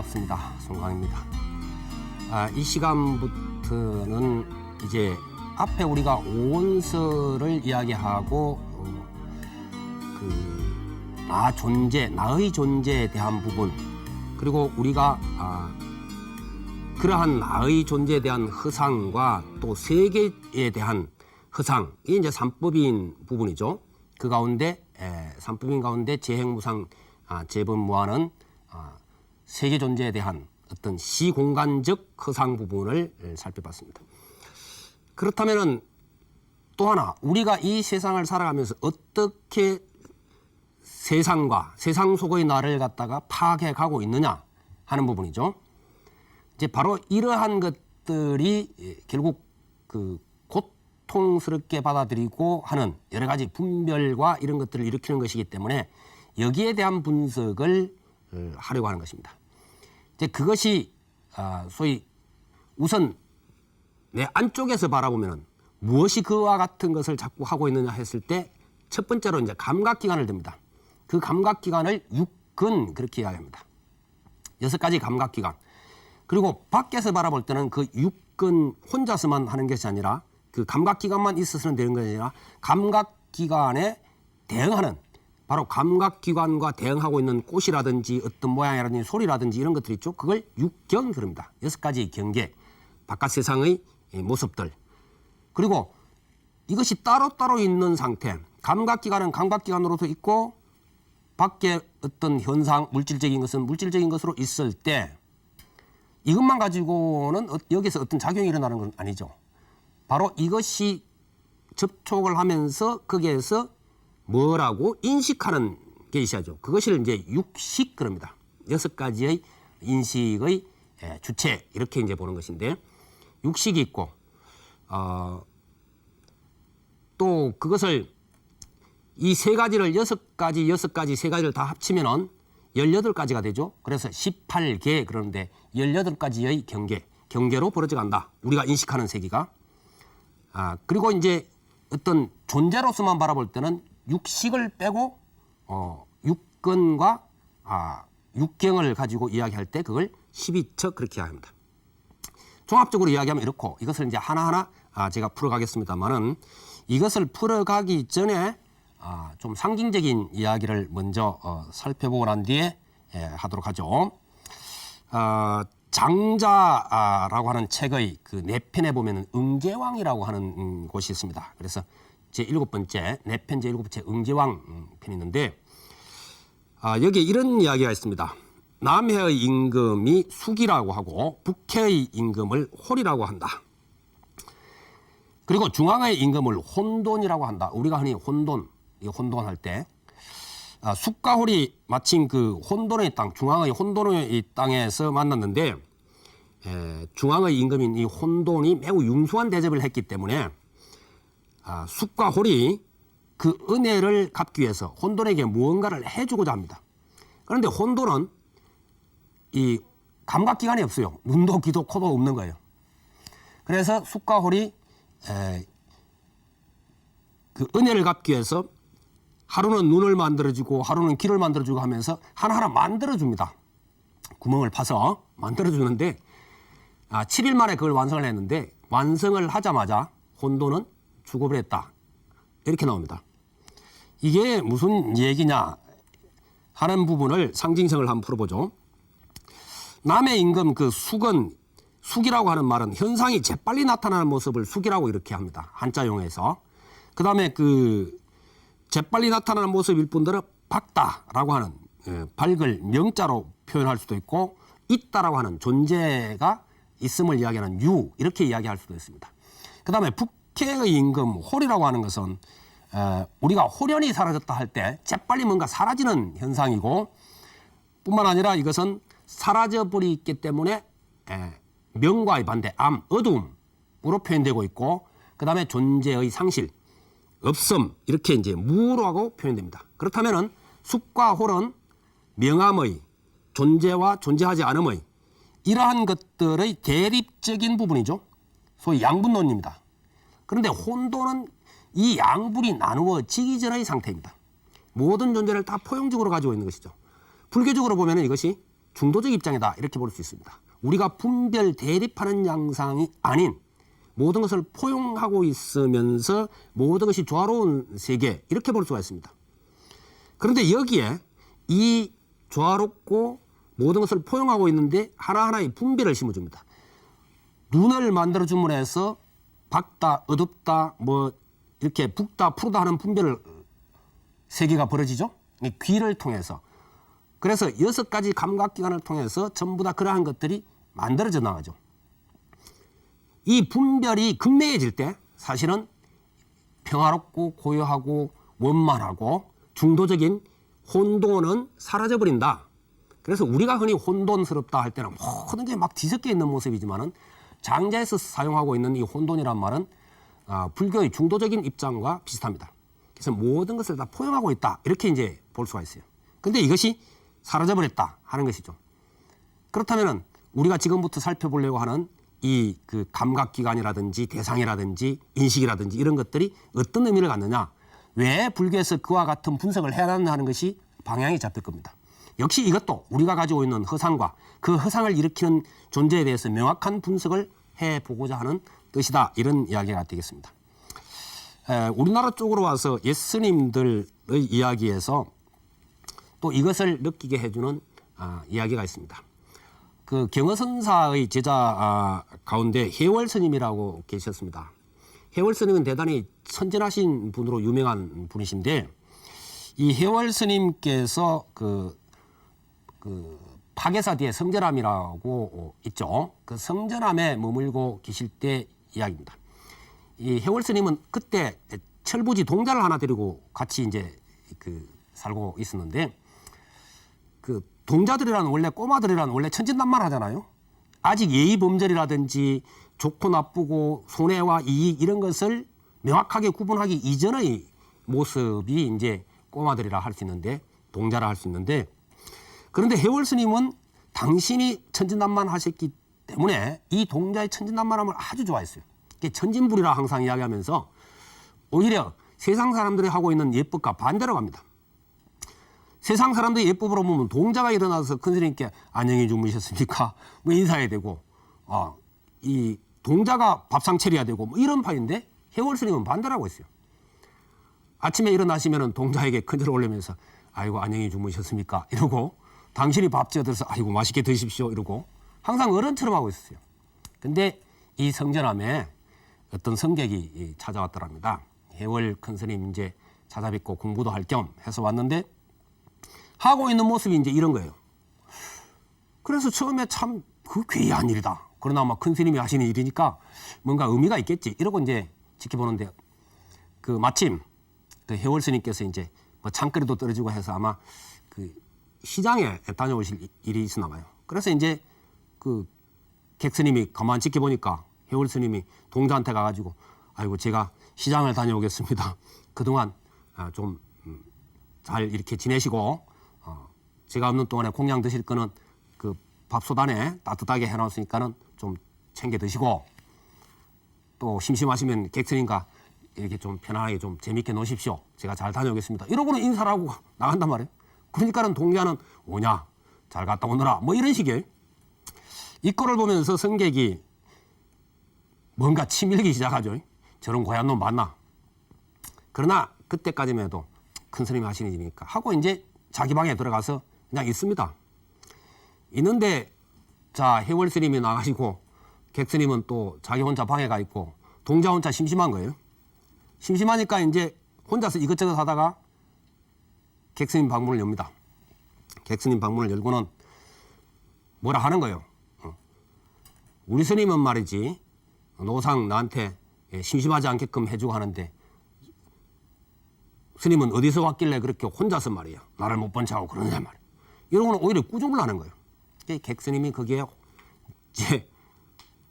반갑습니다. 송강입니다. 아, 이 시간부터는 이제 앞에 우리가 오온서를 이야기하고 어, 그, 나 존재, 나의 존재에 대한 부분 그리고 우리가 아, 그러한 나의 존재에 대한 허상과 또 세계에 대한 허상 이게 이제 삼법인 부분이죠. 그 가운데 에, 삼법인 가운데 재행무상 아, 재범무하는 아, 세계 존재에 대한 어떤 시공간적 허상 부분을 에, 살펴봤습니다. 그렇다면은 또 하나 우리가 이 세상을 살아가면서 어떻게 세상과 세상 속의 나를 갖다가 가고 있느냐 하는 부분이죠. 이제 바로 이러한 것들이 예, 결국 그 고통스럽게 받아들이고 하는 여러 가지 분별과 이런 것들을 일으키는 것이기 때문에 여기에 대한 분석을 어, 하려고 하는 것입니다. 이제 그것이 아, 소위 우선 내 안쪽에서 바라보면 무엇이 그와 같은 것을 자꾸 하고 있느냐 했을 때 첫 번째로 이제 감각기관을 듭니다. 그 감각기관을 육근 그렇게 이야기합니다. 여섯 가지 감각기관. 그리고 밖에서 바라볼 때는 그 육근 혼자서만 하는 것이 아니라 그 감각기관만 있어서는 되는 것이 아니라 감각기관에 대응하는 바로 감각기관과 대응하고 있는 꽃이라든지 어떤 모양이라든지 소리라든지 이런 것들 있죠. 그걸 육경 그럽니다. 여섯 가지 경계. 바깥 세상의 모습들. 그리고 이것이 따로따로 있는 상태. 감각기관은 감각기관으로서 있고 밖에 어떤 현상, 물질적인 것은 물질적인 것으로 있을 때 이것만 가지고는 어- 여기서 어떤 작용이 일어나는 건 아니죠. 바로 이것이 접촉을 하면서 거기에서 뭐라고 인식하는 게 있어야죠. 그것을 이제 육식 그럽니다. 여섯 가지의 인식의 예, 주체 이렇게 이제 보는 것인데 육식이 있고 어, 또 그것을 이 세 가지를 여섯 가지 여섯 가지 세 가지를 다 합치면은 열여덟 가지가 되죠. 그래서 18개 그러는데 열여덟 가지의 경계 경계로 벌어져 간다. 우리가 인식하는 세계가 아, 그리고 이제 어떤 존재로서만 바라볼 때는 육식을 빼고 어, 육근과 아, 육경을 가지고 이야기할 때 그걸 12척 그렇게 이야기합니다. 종합적으로 이야기하면 이렇고 이것을 이제 하나하나 아, 제가 풀어가겠습니다만은 이것을 풀어가기 전에 아, 좀 상징적인 이야기를 먼저 어, 살펴보고 난 뒤에 예, 하도록 하죠. 아, 장자라고 하는 책의 그네 편에 보면은 응제왕이라고 하는 음, 곳이 있습니다. 그래서 제 일곱 번째 네편제 일곱 번째 응제왕 음, 편이 있는데 아, 여기에 이런 이야기가 있습니다. 남해의 임금이 숙이라고 하고 북해의 임금을 홀이라고 한다. 그리고 중앙의 임금을 혼돈이라고 한다. 우리가 흔히 혼돈, 이 혼돈할 때 아, 숙과 홀이 마침 그 혼돈의 땅, 중앙의 혼돈의 이 땅에서 만났는데 에, 중앙의 임금인 이 혼돈이 매우 융숭한 대접을 했기 때문에 아, 숙과 홀이 그 은혜를 갚기 위해서 혼돈에게 무언가를 해주고자 합니다. 그런데 혼돈은 이 감각기관이 없어요. 눈도 귀도 코도 없는 거예요. 그래서 숙과 홀이 에, 그 은혜를 갚기 위해서 하루는 눈을 만들어주고 하루는 귀를 만들어주고 하면서 하나하나 만들어줍니다. 구멍을 파서 만들어주는데 아, 7일 만에 그걸 완성을 했는데 완성을 하자마자 혼돈은 죽어버렸다. 이렇게 나옵니다. 이게 무슨 얘기냐 하는 부분을 상징성을 한번 풀어보죠. 남의 임금 그 숙은 숙이라고 하는 말은 현상이 재빨리 나타나는 모습을 숙이라고 이렇게 합니다. 한자용에서. 그 다음에 그 재빨리 나타나는 모습일 뿐더러 밝다라고 하는 예, 밝을 명자로 표현할 수도 있고 있다라고 하는 존재가 있음을 이야기하는 유 이렇게 이야기할 수도 있습니다. 그 다음에 북 해의 임금 홀이라고 하는 것은 에, 우리가 홀연히 사라졌다 할 때 재빨리 뭔가 사라지는 현상이고 뿐만 아니라 이것은 사라져 버리기 때문에 에, 명과의 반대 암 어두움으로 표현되고 있고 그 다음에 존재의 상실 없음 이렇게 이제 무로하고 표현됩니다. 그렇다면은 숙과 홀은 명암의 존재와 존재하지 않음의 이러한 것들의 대립적인 부분이죠. 소위 양분론입니다. 그런데 혼돈은 이 양분이 나누어지기 전의 상태입니다. 모든 존재를 다 포용적으로 가지고 있는 것이죠. 불교적으로 보면 이것이 중도적 입장이다 이렇게 볼 수 있습니다. 우리가 분별 대립하는 양상이 아닌 모든 것을 포용하고 있으면서 모든 것이 조화로운 세계 이렇게 볼 수가 있습니다. 그런데 여기에 이 조화롭고 모든 것을 포용하고 있는데 하나하나의 분별을 심어줍니다. 눈을 만들어 줌으로 해서 밝다, 어둡다, 뭐 이렇게 붓다, 푸르다 하는 분별을 세계가 벌어지죠. 이 귀를 통해서. 그래서 여섯 가지 감각기관을 통해서 전부 다 그러한 것들이 만들어져 나가죠. 이 분별이 극명해질 때 사실은 평화롭고 고요하고 원만하고 중도적인 혼돈은 사라져버린다. 그래서 우리가 흔히 혼돈스럽다 할 때는 모든 게 막 뒤섞여 있는 모습이지만은 장자에서 사용하고 있는 이 혼돈이란 말은 아, 불교의 중도적인 입장과 비슷합니다. 그래서 모든 것을 다 포용하고 있다 이렇게 이제 볼 수가 있어요. 근데 이것이 사라져버렸다 하는 것이죠. 그렇다면은 우리가 지금부터 살펴보려고 하는 이 그 감각 기관이라든지 대상이라든지 인식이라든지 이런 것들이 어떤 의미를 갖느냐 왜 불교에서 그와 같은 분석을 해야 하는 것이 방향이 잡힐 겁니다. 역시 이것도 우리가 가지고 있는 허상과 그 허상을 일으키는 존재에 대해서 명확한 분석을 해보고자 하는 뜻이다 이런 이야기가 되겠습니다. 에, 우리나라 쪽으로 와서 예스님들의 이야기에서 또 이것을 느끼게 해주는 아, 이야기가 있습니다. 그 경허선사의 제자 아, 가운데 해월 스님이라고 계셨습니다. 해월 스님은 대단히 선전하신 분으로 유명한 분이신데 이 해월 스님께서 그, 그 파괴사 뒤에 성전함이라고 있죠. 그 성전함에 머물고 계실 때 이야기입니다. 이 해월 스님은 그때 철부지 동자를 하나 데리고 같이 이제 그 살고 있었는데 그 동자들이라는 원래 꼬마들이라는 원래 천진난만 하잖아요. 아직 예의 범절이라든지 좋고 나쁘고 손해와 이익 이런 것을 명확하게 구분하기 이전의 모습이 이제 꼬마들이라 할 수 있는데 동자라 할 수 있는데 그런데 해월 스님은 당신이 천진난만 하셨기 때문에 이 동자의 천진난만함을 아주 좋아했어요. 천진불이라 항상 이야기하면서 오히려 세상 사람들이 하고 있는 예법과 반대로 갑니다. 세상 사람들이 예법으로 보면 동자가 일어나서 큰 스님께 안녕히 주무셨습니까? 뭐 인사해야 되고, 아, 이 동자가 밥상 차려야 되고, 뭐 이런 파인데 해월 스님은 반대라고 했어요. 아침에 일어나시면은 동자에게 큰절 올리면서 아이고 안녕히 주무셨습니까? 이러고 당신이 밥 지어 들어서 아이고 맛있게 드십시오 이러고 항상 어른처럼 하고 있었어요. 근데 이 성전함에 어떤 성객이 찾아왔더랍니다. 해월 큰 스님 이제 찾아뵙고 공부도 할 겸 해서 왔는데 하고 있는 모습이 이제 이런 거예요. 그래서 처음에 참 그 괴이한 일이다. 그러나 막 큰 스님이 하시는 일이니까 뭔가 의미가 있겠지. 이러고 이제 지켜보는데 그 마침 그 해월 스님께서 이제 뭐 장거리도 떨어지고 해서 아마 그 시장에 다녀오실 일이 있었나 봐요. 그래서 이제 그 객스님이 가만 지켜보니까 해월 스님이 동자한테 가가지고 아이고 제가 시장을 다녀오겠습니다. 그동안 아, 좀잘 이렇게 지내시고 어, 제가 없는 동안에 공양 드실 거는 그 밥솥 안에 따뜻하게 해놨으니까는 좀 챙겨 드시고 또 심심하시면 객스님과 이렇게 좀 편안하게 좀 재밌게 노십시오. 제가 잘 다녀오겠습니다. 이러고는 인사를 하고 나간단 말이에요. 그러니까는 동자는 오냐 잘 갔다 오너라 뭐 이런 식이에요. 이 꼴을 보면서 성객이 뭔가 치밀기 시작하죠. 저런 고얀 놈 맞나? 그러나 그때까지만 해도 큰 스님이 하시는 일이니까 하고 이제 자기 방에 들어가서 그냥 있습니다. 있는데 자 해월 스님이 나가시고 객 스님은 또 자기 혼자 방에 가 있고 동자 혼자 심심한 거예요. 심심하니까 이제 혼자서 이것저것 하다가 객 스님 방문을 엽니다. 객 스님 방문을 열고는 뭐라 하는 거예요. 어. 우리 스님은 말이지 노상 나한테 예, 심심하지 않게끔 해주고 하는데 스님은 어디서 왔길래 그렇게 혼자서 말이야 나를 못 본 척하고 그러냐 말이야 이러고는 오히려 꾸중을 하는 거예요 이제 객 스님이 거기에 이제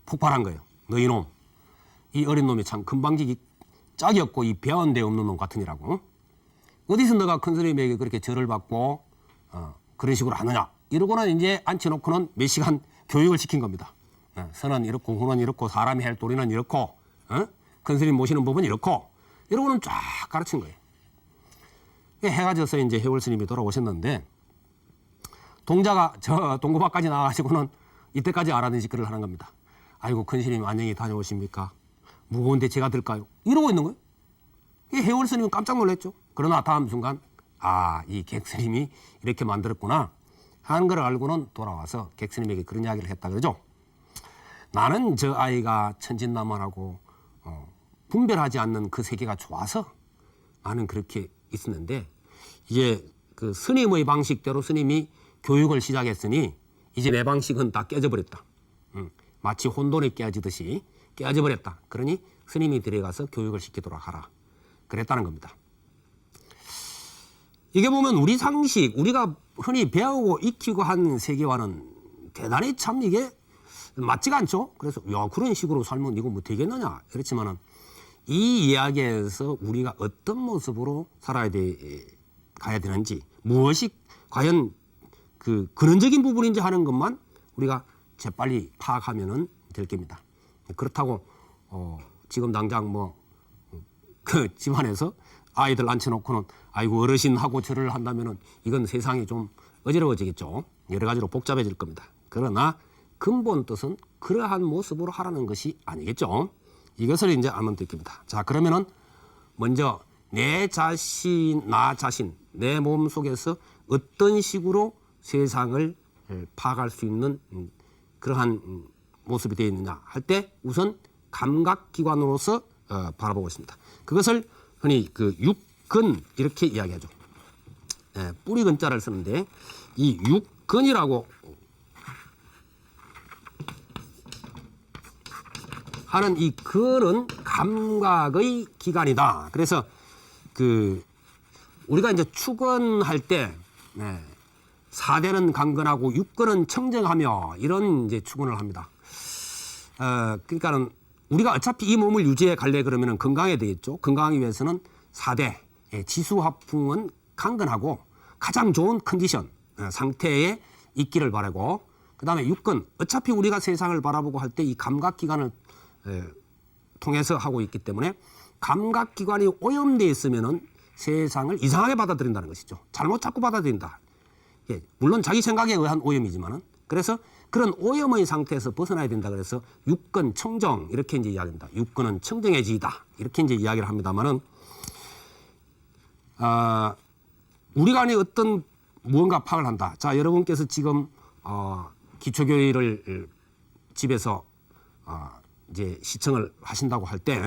폭발한 거예요 너 이놈 이 어린 놈이 참 금방지기 짝이 없고 이 배운 데 없는 놈 같으니라고 응? 어디서 너가 큰 스님에게 그렇게 절을 받고 어, 그런 식으로 하느냐 이러고는 이제 앉혀놓고는 몇 시간 교육을 시킨 겁니다 어, 선은 이렇고 후는 이렇고 사람이 할 도리는 이렇고 어? 큰 스님 모시는 법은 이렇고 이러고는 쫙 가르친 거예요. 해가 져서 이제 해월 스님이 돌아오셨는데 동자가 저 동고밭까지 나와가지고는 이때까지 알아듣는 짓거리를 하는 겁니다. 아이고 큰 스님 안녕히 다녀오십니까? 무거운데 제가 들까요? 이러고 있는 거예요. 이 해월 스님은 깜짝 놀랐죠. 그러나 다음 순간 아, 이 객스님이 이렇게 만들었구나 하는 걸 알고는 돌아와서 객스님에게 그런 이야기를 했다 그러죠. 나는 저 아이가 천진난만하고 어, 분별하지 않는 그 세계가 좋아서 나는 그렇게 있었는데 이제 그 스님의 방식대로 스님이 교육을 시작했으니 이제 내 방식은 다 깨져버렸다. 음, 마치 혼돈에 깨지듯이 깨져버렸다. 그러니 스님이 들어가서 교육을 시키도록 하라. 그랬다는 겁니다. 이게 보면 우리 상식, 우리가 흔히 배우고 익히고 한 세계와는 대단히 참 이게 맞지가 않죠. 그래서 야 그런 식으로 살면 이거 뭐 되겠느냐 그렇지만은 이 이야기에서 우리가 어떤 모습으로 살아야 돼 가야 되는지 무엇이 과연 그 근원적인 부분인지 하는 것만 우리가 재빨리 파악하면은 될 겁니다. 그렇다고 어 지금 당장 뭐 그 집안에서 아이들 앉혀놓고는 아이고 어르신하고 절을 한다면은 이건 세상이 좀 어지러워지겠죠. 여러 가지로 복잡해질 겁니다. 그러나 근본 뜻은 그러한 모습으로 하라는 것이 아니겠죠. 이것을 이제 알면 되겠습니다. 자 그러면은 먼저 내 자신, 나 자신, 내 몸 속에서 어떤 식으로 세상을 에, 파악할 수 있는 음, 그러한 음, 모습이 되어 있느냐 할 때 우선 감각기관으로서 어, 바라보고 있습니다. 그것을 흔히 그 육근 이렇게 이야기하죠. 예, 뿌리 근자를 쓰는데 이 육근이라고 하는 이 근은 감각의 기관이다. 그래서 그 우리가 이제 추근할 때 네, 사대는 강건하고 육근은 청정하며 이런 이제 추근을 합니다. 어, 그러니까는 우리가 어차피 이 몸을 유지해 갈래 그러면은 건강해야 되겠죠. 건강하기 위해서는 사대 예, 지수 화풍은 강건하고 가장 좋은 컨디션 어, 상태에 있기를 바라고 그다음에 육근 어차피 우리가 세상을 바라보고 할 때 이 감각 기관을 에, 통해서 하고 있기 때문에 감각 기관이 오염돼 있으면은 세상을 이상하게 받아들인다는 것이죠. 잘못 자꾸 받아들인다. 예, 물론 자기 생각에 의한 오염이지만은 그래서 그런 오염의 상태에서 벗어나야 된다 그래서 육근 청정 이렇게 이제 이야기합니다. 육근은 청정해지다 이렇게 이제 이야기를 합니다만은 아 우리가 안에 어떤 무언가 파악을 한다. 자 여러분께서 지금 어, 기초교회를 집에서 어, 이제 시청을 하신다고 할 때,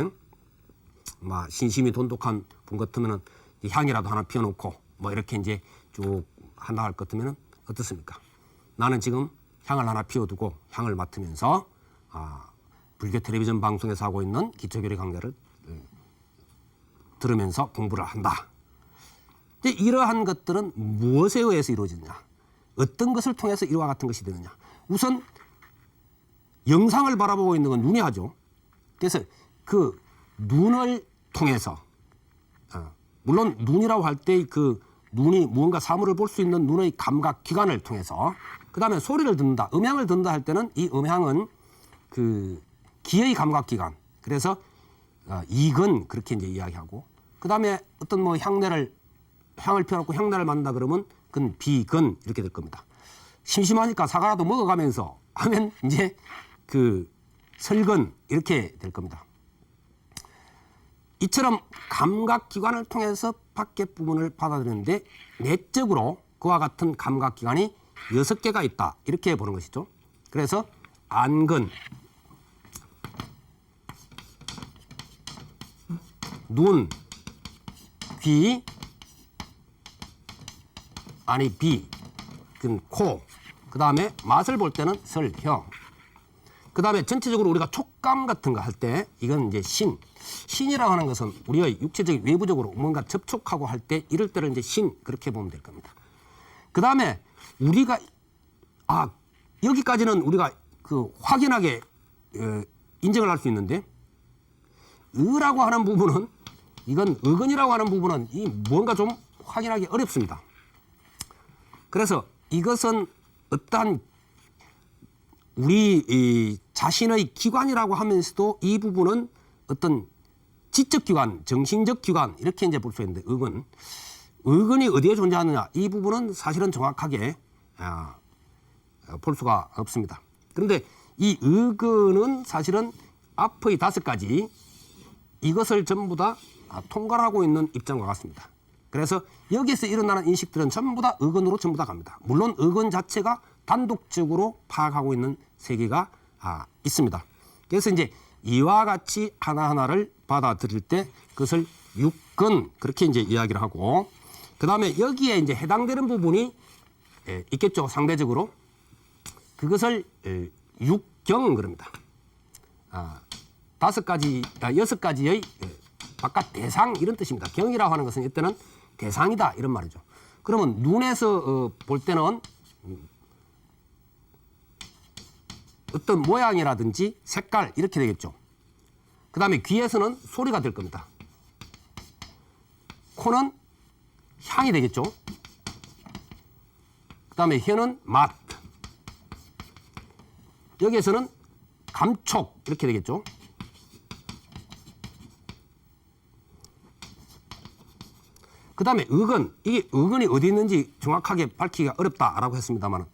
막 신심이 돈독한 분 같으면은 이 향이라도 하나 피워놓고 뭐 이렇게 이제 쭉 한다 할 것 같으면은 어떻습니까? 나는 지금 향을 하나 피워두고 향을 맡으면서 아, 불교 텔레비전 방송에서 하고 있는 기초교리 강좌를 음, 들으면서 공부를 한다. 이러한 것들은 무엇에 의해서 이루어지느냐? 어떤 것을 통해서 이와 같은 것이 되느냐? 우선 영상을 바라보고 있는 건 눈이 하죠. 그래서 그 눈을 통해서 어, 물론 눈이라고 할 때 그 눈이 무언가 사물을 볼 수 있는 눈의 감각 기관을 통해서 그 다음에 소리를 듣는다, 음향을 듣는다 할 때는 이 음향은 그 기의 감각 기관 그래서 어, 이근 그렇게 이제 이야기하고 그 다음에 어떤 뭐 향내를 향을 펴놓고 향내를 맡는다 그러면 그건 비근 이렇게 될 겁니다. 심심하니까 사과라도 먹어가면서 하면 이제 그 설근 이렇게 될 겁니다. 이처럼 감각기관을 통해서 밖의 부분을 받아들이는데 내적으로 그와 같은 감각기관이 여섯 개가 있다. 이렇게 보는 것이죠. 그래서 안근, 눈, 귀, 아니 비, 그 코, 그 다음에 맛을 볼 때는 설, 형, 그 다음에 전체적으로 우리가 촉감 같은 거 할 때 이건 이제 신. 신이라고 하는 것은 우리가 육체적인 외부적으로 뭔가 접촉하고 할 때 이럴 때를 이제 신 그렇게 보면 될 겁니다. 그 다음에 우리가 아 여기까지는 우리가 그 확연하게 어, 인정을 할 수 있는데 의라고 하는 부분은 이건 의근이라고 하는 부분은 이 뭔가 좀 확인하기 어렵습니다. 그래서 이것은 어떠한 우리 이 자신의 기관이라고 하면서도 이 부분은 어떤 지적 기관, 정신적 기관 이렇게 이제 볼 수 있는데 의근, 의근이 어디에 존재하느냐 이 부분은 사실은 정확하게 아, 어, 볼 수가 없습니다. 그런데 이 의근은 사실은 앞의 다섯 가지 이것을 전부 다 아, 통괄하고 있는 입장과 같습니다. 그래서 여기서 일어나는 인식들은 전부 다 의건으로 전부 다 갑니다. 물론 의건 자체가 단독적으로 파악하고 있는 세계가 아, 있습니다. 그래서 이제 이와 같이 하나하나를 받아들일 때 그것을 육건 그렇게 이제 이야기를 하고 그 다음에 여기에 이제 해당되는 부분이 에, 있겠죠 상대적으로 그것을 에, 육경 그럽니다. 아, 다섯 가지, 아, 여섯 가지의 에, 바깥 대상 이런 뜻입니다. 경이라고 하는 것은 이때는 대상이다 이런 말이죠. 그러면 눈에서 어, 볼 때는 음, 어떤 모양이라든지 색깔 이렇게 되겠죠. 그 다음에 귀에서는 소리가 될 겁니다. 코는 향이 되겠죠. 그 다음에 혀는 맛. 여기에서는 감촉 이렇게 되겠죠. 그 다음에 의건 이게 의건이 어디 있는지 정확하게 밝히기가 어렵다라고 했습니다만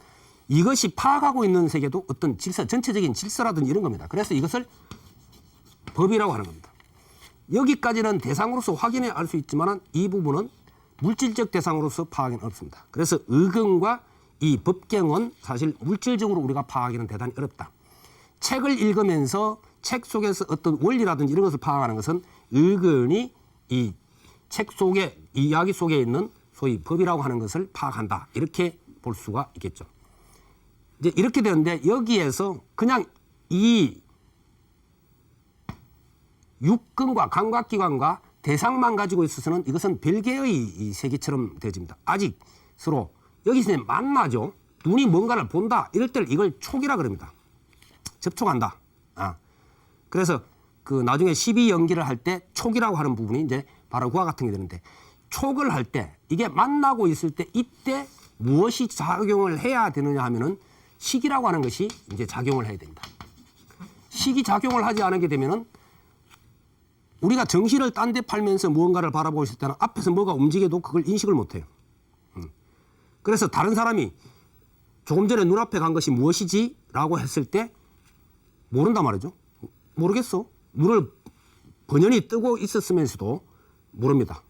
이것이 파악하고 있는 세계도 어떤 질서 전체적인 질서라든지 이런 겁니다. 그래서 이것을 법이라고 하는 겁니다. 여기까지는 대상으로서 확인해 알 수 있지만 이 부분은 물질적 대상으로서 파악은 없습니다. 그래서 의견과 이 법경은 사실 물질적으로 우리가 파악하기는 대단히 어렵다. 책을 읽으면서 책 속에서 어떤 원리라든지 이런 것을 파악하는 것은 의견이 이 책 속에 이야기 속에 있는 소위 법이라고 하는 것을 파악한다. 이렇게 볼 수가 있겠죠. 이제 이렇게 되는데 여기에서 그냥 이 육근과 감각기관과 대상만 가지고 있어서는 이것은 별개의 이 세계처럼 되어집니다. 아직 서로 여기서 만나죠. 눈이 뭔가를 본다. 이럴 때를 이걸 촉이라 그럽니다. 접촉한다. 아. 그래서 그 나중에 12 연기를 할 때 촉이라고 하는 부분이 이제 바로 그와 같은 게 되는데 촉을 할 때 이게 만나고 있을 때 이때 무엇이 작용을 해야 되느냐 하면은 식이라고 하는 것이 이제 작용을 해야 됩니다. 식이 작용을 하지 않게 되면은 우리가 정신을 딴 데 팔면서 무언가를 바라보고 있을 때는 앞에서 뭐가 움직여도 그걸 인식을 못 해요. 음. 그래서 다른 사람이 조금 전에 눈앞에 간 것이 무엇이지? 라고 했을 때 모른단 말이죠. 모르겠어. 눈을 번연히 뜨고 있었으면서도 모릅니다.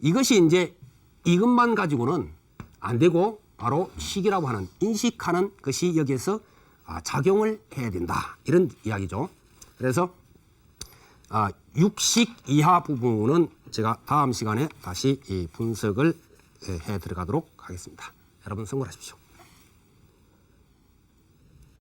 이것이 이제 이것만 가지고는 안 되고 바로 식이라고 하는 인식하는 것이 여기에서 아, 작용을 해야 된다. 이런 이야기죠. 그래서 아, 육식 이하 부분은 제가 다음 시간에 다시 이 분석을 해 들어가도록 하겠습니다. 여러분 성공하십시오.